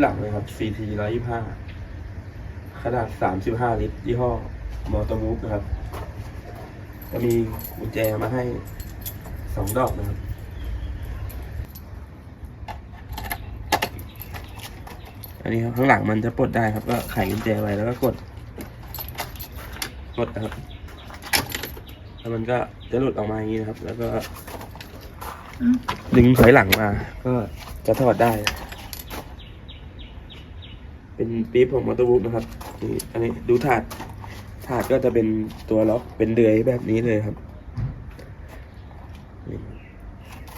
หลังนะครับ CT 125 ขนาด 35 ลิตร ยี่ห้อมอเตอร์มูฟนะครับก็มีกุญแจมาให้สองดอกนะครับ อันนี้ครับ ข้างหลังมันจะปลดได้ครับ ก็ไขกุญแจไว้แล้วก็กด กดนะครับ แล้วมันก็จะหลุดออกมาอย่างนี้นะครับ แล้วก็ดึงถอยหลังมา ก็จะถอดได้ เป็นปี๊บของมอเตอร์บุ๊กนะครับนี่อันนี้ดูถาดถาดก็จะเป็นตัวล็อกเป็นเดือยแบบนี้เลยครับ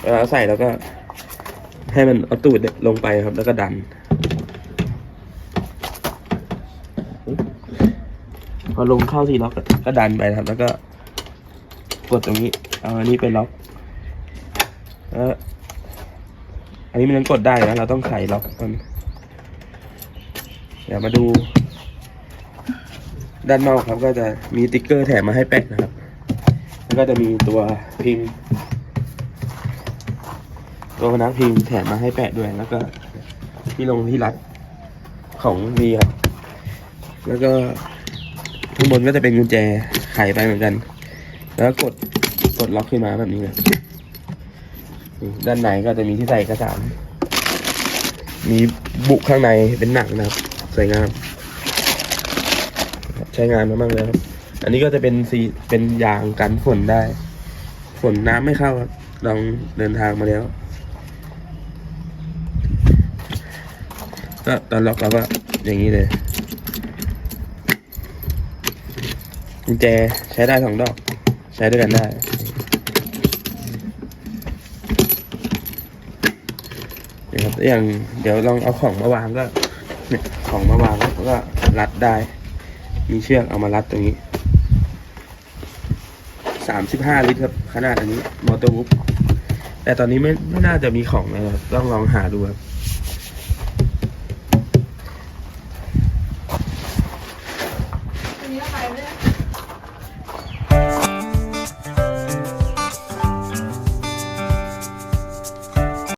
เวลาใส่แล้วก็ให้มันเอาตูดเนี่ยลงไปครับ แล้วก็ดัน พอลงเข้าที่ล็อกก็ดันไปครับ แล้วก็กดตรงนี้ เอาอันนี้ไปล็อกแล้วอันนี้มันยังกดได้นะเราต้องไขล็อกมัน ดี๋ยวมาดู ด้านนอกครับก็จะมีติ๊กเกอร์แถมมาให้แปะนะครับ แล้วก็จะมีตัวพิมพ์ ตัวพนักพิมพ์แถมมาให้แปะด้วย แล้วก็ที่ลงที่รัดของวีครับ แล้วก็ข้างบนก็จะเป็นกุญแจไขไปเหมือนกัน แล้วกดกดล็อกขึ้นมาแบบนี้เลยนี่ด้านในก็จะมีที่ใส่เอกสาร มีบุข้างในเป็นหนังนะครับ สวยงาม ใช้งานมาบ้างแล้วครับ อันนี้ก็จะเป็นสีเป็นยางกันฝนได้ ฝนน้ำไม่เข้าครับลองเดินทางมาแล้วก็ตอนล็อกเราก็อย่างนี้เลยกุญแจใช้ได้สองดอก ใช้ด้วยกันได้เดี๋ยวครับอย่างเดี๋ยวลองเอาของมาวางก็ เนี่ยของมาวางแล้วก็รัดได้ มีเชือกเอามารัดตรงนี้สามสิบห้าลิตรครับขนาดอันนี้มอเตอร์บุ๊กแต่ตอนนี้ไม่ไม่น่าจะมีของนะครับต้องลองหาดูครับอันนี้ไปเลย